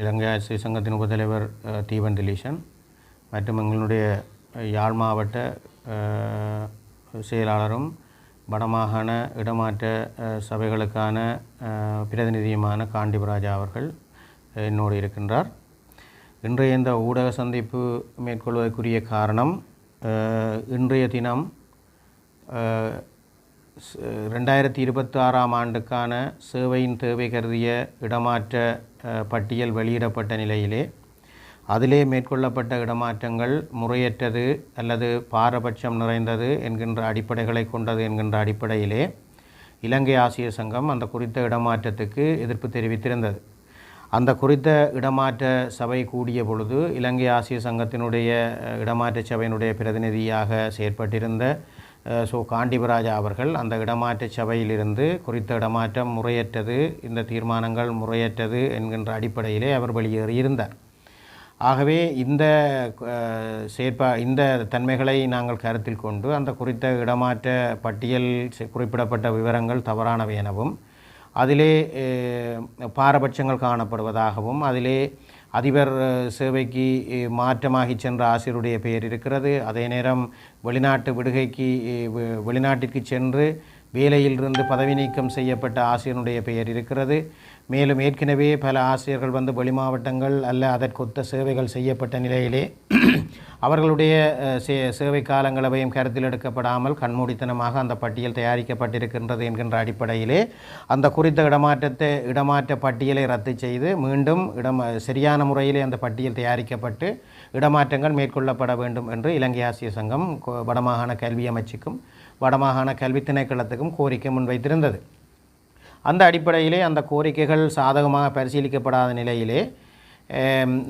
இலங்கை ஆசிரியர் சங்கத்தின் உபத்தலைவர் தீபன் தீவன் திலீஷன் மற்றும் எங்களுடைய யாழ் மாவட்ட செயலாளரும் வடமாகாண இடமாற்ற சபைகளுக்கான பிரதிநிதியுமான காண்டிபராஜா அவர்கள் என்னோடு இருக்கின்றார். இன்றைய இந்த ஊடக சந்திப்பு மேற்கொள்வதற்குரிய காரணம் இன்றைய தினம் ரெண்டாயிரத்தி இருபத்தி ஆறாம் ஆண்டுக்கான சேவையின் தேவை கருதிய இடமாற்ற பட்டியல் வெளியிடப்பட்ட நிலையிலே அதிலே மேற்கொள்ளப்பட்ட இடமாற்றங்கள் முறையற்றது அல்லது பாரபட்சம் நிறைந்தது என்கின்ற அடிப்படைகளை கொண்டது என்கின்ற அடிப்படையிலே இலங்கை ஆசிய சங்கம் அந்த குறித்த இடமாற்றத்துக்கு எதிர்ப்பு தெரிவித்திருந்தது. அந்த குறித்த இடமாற்ற சபை கூடிய பொழுது இலங்கை ஆசிய சங்கத்தினுடைய இடமாற்ற சபையினுடைய பிரதிநிதியாக செயற்பட்டிருந்த ஸோ காண்டிபராஜா அவர்கள் அந்த இடமாற்ற சபையிலிருந்து குறித்த இடமாற்றம் முறையற்றது இந்த தீர்மானங்கள் முறையற்றது என்கின்ற அடிப்படையிலே அவர் வெளியேறியிருந்தார். ஆகவே இந்த செயற்பா இந்த தன்மைகளை நாங்கள் கருத்தில் கொண்டு அந்த குறித்த இடமாற்ற பட்டியல் செ- குறிப்பிடப்பட்ட விவரங்கள் தவறானவை எனவும் அதிலே பாரபட்சங்கள் காணப்படுவதாகவும் அதிலே அதிபர் சேவைக்கு மாற்றமாகி சென்ற ஆசிரியருடைய பெயர் இருக்கிறது. அதே நேரம் வெளிநாட்டு விடுகைக்கு வெளிநாட்டிற்கு சென்று வேலையிலிருந்து பதவி நீக்கம் செய்யப்பட்ட ஆசிரியனுடைய பெயர் இருக்கிறது. மேலும் ஏற்கனவே பல ஆசிரியர்கள் வந்து வெளிமாவட்டங்கள் அல்ல அதற்கொத்த சேவைகள் செய்யப்பட்ட நிலையிலே அவர்களுடைய சே சேவை காலங்களவையும் கருத்தில் எடுக்கப்படாமல் கண்மூடித்தனமாக அந்த பட்டியல் தயாரிக்கப்பட்டிருக்கின்றது என்கின்ற அடிப்படையிலே அந்த குறித்த இடமாற்றத்தை இடமாற்ற பட்டியலை ரத்து செய்து மீண்டும் இடம் சரியான முறையிலே அந்த பட்டியல் தயாரிக்கப்பட்டு இடமாற்றங்கள் மேற்கொள்ளப்பட வேண்டும் என்று இலங்கை ஆசிய சங்கம் வடமாகாண கல்வி அமைச்சுக்கும் வடமாகாண கல்வி திணைக்களத்துக்கும் கோரிக்கை முன்வைத்திருந்தது. அந்த அடிப்படையிலே அந்த கோரிக்கைகள் சாதகமாக பரிசீலிக்கப்படாத நிலையிலே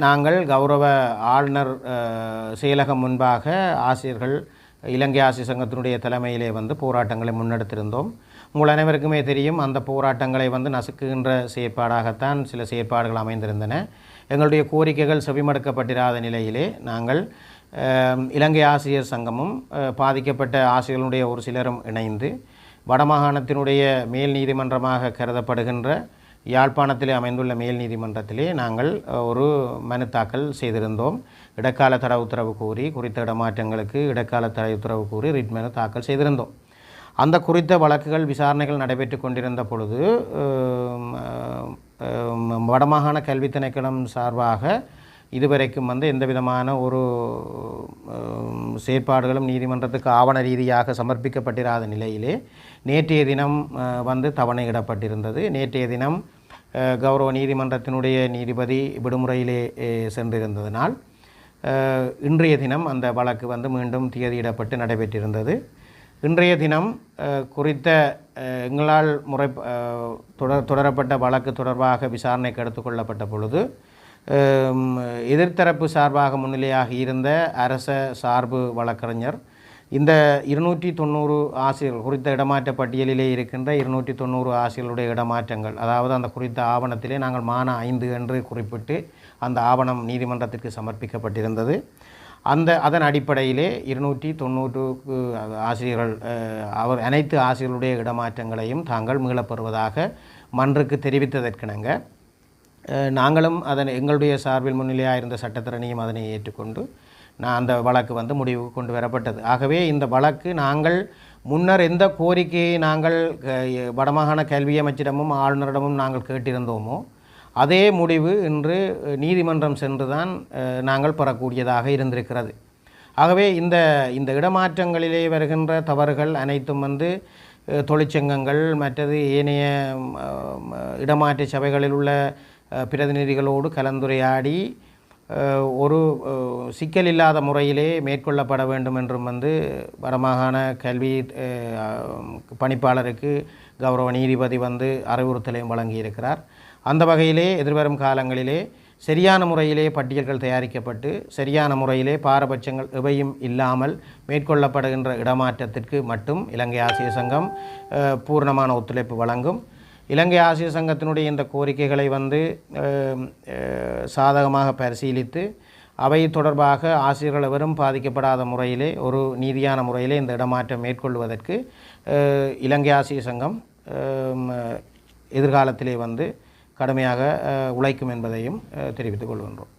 நாங்கள் கௌரவ ஆளுநர் செயலகம் முன்பாக ஆசிரியர்கள் இலங்கை ஆசிரியர் சங்கத்தினுடைய தலைமையிலே வந்து போராட்டங்களை முன்னெடுத்திருந்தோம். உங்கள் அனைவருக்குமே தெரியும் அந்த போராட்டங்களை வந்து நசுக்குகின்ற செயற்பாடாகத்தான் சில செயற்பாடுகள் அமைந்திருந்தன. எங்களுடைய கோரிக்கைகள் செவிமடுக்கப்பட்டிராத நிலையிலே நாங்கள் இலங்கை ஆசிரியர் சங்கமும் பாதிக்கப்பட்ட ஆசிரியர்களுடைய ஒரு சிலரும் இணைந்து வடமாகாணத்தினுடைய மேல் நீதிமன்றமாக கருதப்படுகின்ற யாழ்ப்பாணத்தில் அமைந்துள்ள மேல் நீதிமன்றத்திலே நாங்கள் ஒரு மனு தாக்கல் செய்திருந்தோம். இடைக்கால தர உத்தரவு கூறி குறித்த இடமாற்றங்களுக்கு இடைக்கால தர உத்தரவு கூறி ரிட் மனு தாக்கல் செய்திருந்தோம். அந்த குறித்த வழக்குகள் விசாரணைகள் நடைபெற்று கொண்டிருந்த பொழுது வடமாகாண கல்வி திணைக்களம் சார்பாக இதுவரைக்கும் வந்து எந்த விதமான ஒரு செயற்பாடுகளும் நீதிமன்றத்துக்கு ஆவண ரீதியாக சமர்ப்பிக்கப்பட்டிராத நிலையிலே நேற்றைய தினம் வந்து தவணையிடப்பட்டிருந்தது. நேற்றைய தினம் கௌரவ நீதிமன்றத்தினுடைய நீதிபதி விடுமுறையிலே சென்றிருந்ததினால் சென்றிருந்ததனால் இன்றைய தினம் அந்த வழக்கு வந்து மீண்டும் தியதியிடப்பட்டு நடைபெற்றிருந்தது. இன்றைய தினம் குறித்த எங்களால் முறை தொடர் தொடரப்பட்ட வழக்கு தொடர்பாக விசாரணைக்கு எடுத்துக்கொள்ளப்பட்ட பொழுது எதிர்த்தரப்பு சார்பாக முன்னிலையாக இருந்த அரச சார்பு வழக்கறிஞர் இந்த இருநூற்றி தொண்ணூறு ஆசிரியர்கள் குறித்த இடமாற்ற பட்டியலிலே இருக்கின்ற இருநூற்றி தொண்ணூறு ஆசிரியர்களுடைய இடமாற்றங்கள். அதாவது அந்த குறித்த ஆவணத்திலே நாங்கள் மான ஐந்து என்று குறிப்பிட்டு அந்த ஆவணம் நீதிமன்றத்திற்கு சமர்ப்பிக்கப்பட்டிருந்தது. அந்த அதன் அடிப்படையிலே இருநூற்றி தொண்ணூற்று ஆசிரியர்கள் அவர் அனைத்து ஆசிரியர்களுடைய இடமாற்றங்களையும் தாங்கள் மீளப்பெறுவதாக மன்றுக்கு தெரிவித்ததற்கிணங்க. நாங்களும் அதனை எங்களுடைய சார்பில் முன்னிலையாக இருந்த சட்டத்திறனையும் அதனை ஏற்றுக்கொண்டு நான் அந்த வழக்கு வந்து முடிவுக்கு கொண்டு வரப்பட்டது. ஆகவே இந்த வழக்கு நாங்கள் முன்னர் எந்த கோரிக்கையை நாங்கள் வடமாகாண கல்வி அமைச்சிடமும் ஆளுநரிடமும் நாங்கள் கேட்டிருந்தோமோ அதே முடிவு இன்று நீதிமன்றம் சென்று தான் நாங்கள் பெறக்கூடியதாக இருந்திருக்கிறது. ஆகவே இந்த இந்த இடமாற்றங்களிலே வருகின்ற தவறுகள் அனைத்தும் வந்து தொழிற்சங்கங்கள் மற்றது ஏனைய இடமாற்ற சபைகளில் உள்ள பிரதிநிதிகளோடு கலந்துரையாடி ஒரு சிக்கல் இல்லாத முறையிலே மேற்கொள்ளப்பட வேண்டும் என்றும் வந்து வடமாகாண கல்வி பணிப்பாளருக்கு கௌரவ நீதிபதி வந்து அறிவுறுத்தலையும் வழங்கியிருக்கிறார். அந்த வகையிலே எதிர்வரும் காலங்களிலே சரியான முறையிலே பட்டியல்கள் தயாரிக்கப்பட்டு சரியான முறையிலே பாரபட்சங்கள் எவையும் இல்லாமல் மேற்கொள்ளப்படுகின்ற இடமாற்றத்திற்கு மட்டும் இலங்கை ஆசிய சங்கம் பூர்ணமான ஒத்துழைப்பு வழங்கும். இலங்கை ஆசிய சங்கத்தினுடைய இந்த கோரிக்கைகளை வந்து சாதகமாக பரிசீலித்து அவை தொடர்பாக ஆசிரியர்கள் எவரும் பாதிக்கப்படாத முறையிலே ஒரு நீதியான முறையிலே இந்த இடமாற்றம் மேற்கொள்வதற்கு இலங்கை ஆசிய சங்கம் எதிர்காலத்திலே வந்து கடுமையாக உழைக்கும் என்பதையும் தெரிவித்துக் கொள்கின்றோம்.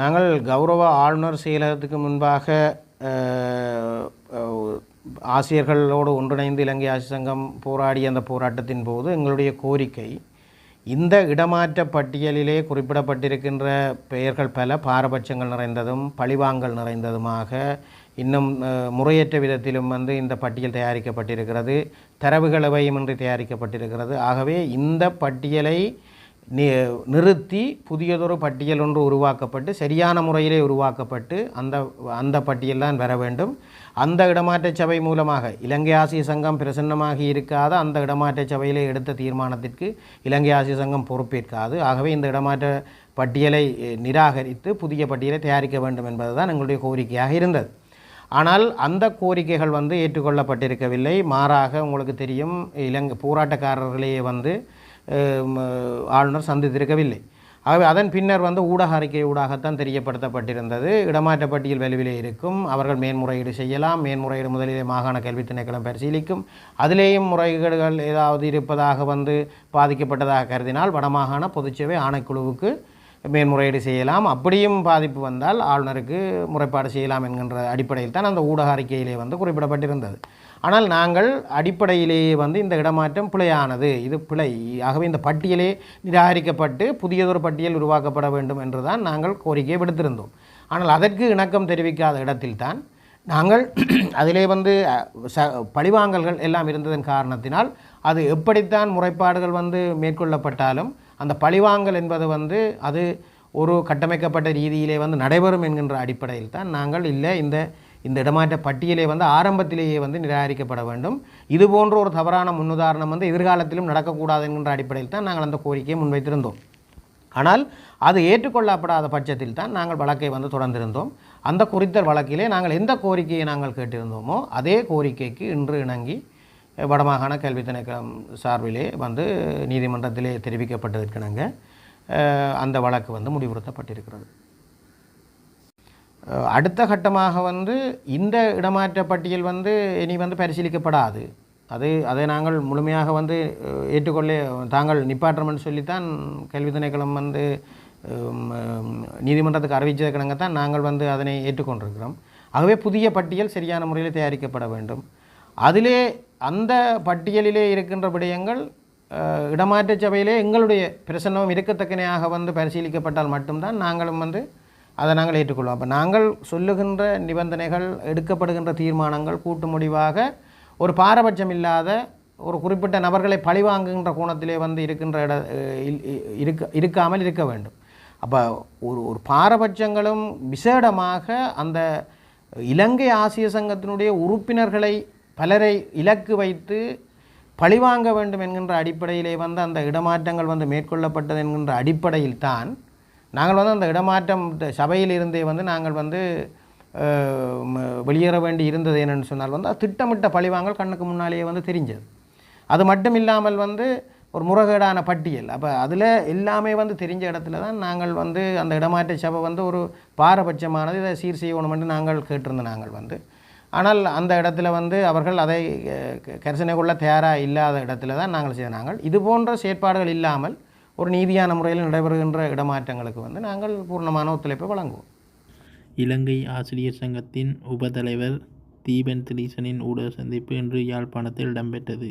நாங்கள் கௌரவ ஆளுநர் செயலகத்துக்கு முன்பாக ஆசிரியர்களோடு ஒன்றிணைந்து இலங்கை ஆசிய சங்கம் போராடிய அந்த போராட்டத்தின் போது எங்களுடைய கோரிக்கை இந்த இடமாற்ற பட்டியலிலே குறிப்பிடப்பட்டிருக்கின்ற பெயர்கள் பல பாரபட்சங்கள் நிறைந்ததும் பழிவாங்கல் நிறைந்ததுமாக இன்னும் முறையற்ற விதத்திலும் வந்து இந்த பட்டியல் தயாரிக்கப்பட்டிருக்கிறது தரவுகளவையும் எவையுமின்றி தயாரிக்கப்பட்டிருக்கிறது. ஆகவே இந்த பட்டியலை நிறுத்தி புதியதொரு பட்டியல் ஒன்று உருவாக்கப்பட்டு சரியான முறையிலே உருவாக்கப்பட்டு அந்த அந்த பட்டியல் தான் வர வேண்டும். அந்த இடமாற்ற சபை மூலமாக இலங்கை ஆசிய சங்கம் பிரசன்னமாகி இருக்காத அந்த இடமாற்ற சபையிலே எடுத்த தீர்மானத்திற்கு இலங்கை ஆசிய சங்கம் பொறுப்பேற்காது. ஆகவே இந்த இடமாற்ற பட்டியலை நிராகரித்து புதிய பட்டியலை தயாரிக்க வேண்டும் என்பது தான் எங்களுடைய கோரிக்கையாக இருந்தது. ஆனால் அந்த கோரிக்கைகள் வந்து ஏற்றுக்கொள்ளப்பட்டிருக்கவில்லை. மாறாக உங்களுக்கு தெரியும் இலங்கை போராட்டக்காரர்களே வந்து ஆளுநர் சந்தித்திருக்கவில்லை. ஆகவே அதன் பின்னர் வந்து ஊடக அறிக்கை ஊடாகத்தான் தெரியப்படுத்தப்பட்டிருந்தது இடமாற்ற பட்டியல் வலுவிலே இருக்கும். அவர்கள் மேன்முறையீடு செய்யலாம். மேன்முறையீடு முதலிலே மாகாண கல்வி திணைக்களம் பரிசீலிக்கும். அதிலேயும் முறைகேடுகள் ஏதாவது இருப்பதாக வந்து பாதிக்கப்பட்டதாக கருதினால் வடமாகாண பொதுச்சேவை ஆணைக்குழுவுக்கு மேன்முறையீடு செய்யலாம். அப்படியும் பாதிப்பு வந்தால் ஆளுநருக்கு முறைப்பாடு செய்யலாம் என்கின்ற அடிப்படையில் தான் அந்த ஊடக அறிக்கையிலே வந்து குறிப்பிடப்பட்டிருந்தது. ஆனால் நாங்கள் அடிப்படையிலேயே வந்து இந்த இடமாற்றம் பிழையானது. இது பிழை. ஆகவே இந்த பட்டியலே நிராகரிக்கப்பட்டு புதியதொரு பட்டியல் உருவாக்கப்பட வேண்டும் என்று தான் நாங்கள் கோரிக்கை விடுத்திருந்தோம். ஆனால் அதற்கு இணக்கம் தெரிவிக்காத இடத்தில்தான் நாங்கள் அதிலே வந்து ச பழிவாங்கல்கள் எல்லாம் இருந்ததன் காரணத்தினால் அது எப்படித்தான் முறைப்பாடுகள் வந்து மேற்கொள்ளப்பட்டாலும் அந்த பழிவாங்கல் என்பது வந்து அது ஒரு கட்டமைக்கப்பட்ட ரீதியிலே வந்து நடைபெறும் என்கின்ற அடிப்படையில் தான் நாங்கள் இல்லை இந்த இந்த இடமாற்ற பட்டியலே வந்து ஆரம்பத்திலேயே வந்து நிராகரிக்கப்பட வேண்டும். இது போன்ற ஒரு தவறான முன்னுதாரணம் வந்து எதிர்காலத்திலும் நடக்கக்கூடாது என்கின்ற அடிப்படையில் தான் நாங்கள் அந்த கோரிக்கையை முன்வைத்திருந்தோம். ஆனால் அது ஏற்றுக்கொள்ளப்படாத பட்சத்தில் தான் நாங்கள் வழக்கை வந்து தொடர்ந்திருந்தோம். அந்த குறித்த வழக்கிலே நாங்கள் எந்த கோரிக்கையை நாங்கள் கேட்டிருந்தோமோ அதே கோரிக்கைக்கு இன்று இணங்கி வடமாகாண கல்வி திணைக்களம் சார்பிலே வந்து நீதிமன்றத்திலே தெரிவிக்கப்பட்டதற்கிணங்க அந்த வழக்கு வந்து முடிவுறுத்தப்பட்டிருக்கிறது. அடுத்த கட்டமாக வந்து இந்த இடமாற்ற பட்டியல் வந்து இனி வந்து பரிசீலிக்கப்படாது. அது அதை நாங்கள் முழுமையாக வந்து ஏற்றுக்கொள்ள தாங்கள் நிப்பாற்றம்னு சொல்லித்தான் கல்வி திணைக்களம் வந்து நீதிமன்றத்துக்கு அறிவித்ததுக்கிணங்க தான் நாங்கள் வந்து அதனை ஏற்றுக்கொண்டிருக்கிறோம். ஆகவே புதிய பட்டியல் சரியான முறையில் தயாரிக்கப்பட வேண்டும். அதிலே அந்த பட்டியலிலே இருக்கின்ற விடயங்கள் இடமாற்ற சபையிலே எங்களுடைய பிரசன்னம் இருக்கத்தக்கனையாக வந்து பரிசீலிக்கப்பட்டால் மட்டும்தான் நாங்களும் வந்து அதை நாங்கள் ஏற்றுக்கொள்வோம். அப்போ நாங்கள் சொல்லுகின்ற நிபந்தனைகள் எடுக்கப்படுகின்ற தீர்மானங்கள் கூட்டு முடிவாக ஒரு பாரபட்சம் இல்லாத ஒரு குறிப்பிட்ட நபர்களை பழிவாங்குகின்ற கோணத்திலே வந்து இருக்கின்ற இட இல்- இருக்க இருக்காமல் இருக்க வேண்டும். அப்போ ஒரு ஒரு பாரபட்சங்களும் விசேடமாக அந்த இலங்கை ஆசிய சங்கத்தினுடைய உறுப்பினர்களை பலரை இலக்கு வைத்து பழிவாங்க வேண்டும் என்கின்ற அடிப்படையிலே வந்து அந்த இடமாற்றங்கள் வந்து மேற்கொள்ளப்பட்டது என்கின்ற அடிப்படையில் தான் நாங்கள் வந்து அந்த இடமாற்றம் சபையில் இருந்தே வந்து நாங்கள் வந்து ம- வெளியேற வேண்டி இருந்தது என்னென்னு சொன்னால் வந்து அது திட்டமிட்ட பழிவாங்கல் கண்ணுக்கு முன்னாலேயே வந்து தெரிஞ்சது. அது மட்டும் இல்லாமல் வந்து ஒரு முறைகேடான பட்டியல். அப்போ அதில் எல்லாமே வந்து தெரிஞ்ச இடத்துல தான் நாங்கள் வந்து அந்த இடமாற்ற சபை வந்து ஒரு பாரபட்சமானது இதை சீர் செய்யணுமென்று நாங்கள் கேட்டிருந்தோம் நாங்கள் வந்து. ஆனால் அந்த இடத்துல வந்து அவர்கள் அதை க- கரிசனை கொள்ள தயாராக இல்லாத இடத்துல தான் நாங்கள் செய்தாங்கள் இது போன்ற செயற்பாடுகள் இல்லாமல் ஒரு நீதியான முறையில் நடைபெறுகின்ற இடமாற்றங்களுக்கு வந்து நாங்கள் பூர்ணமான ஒத்துழைப்பை வழங்குவோம். இலங்கை ஆசிரியர் சங்கத்தின் உபதலைவர் தீபன் திலீசனின் ஊடக சந்திப்பு இன்று யாழ்ப்பாணத்தில் இடம்பெற்றது.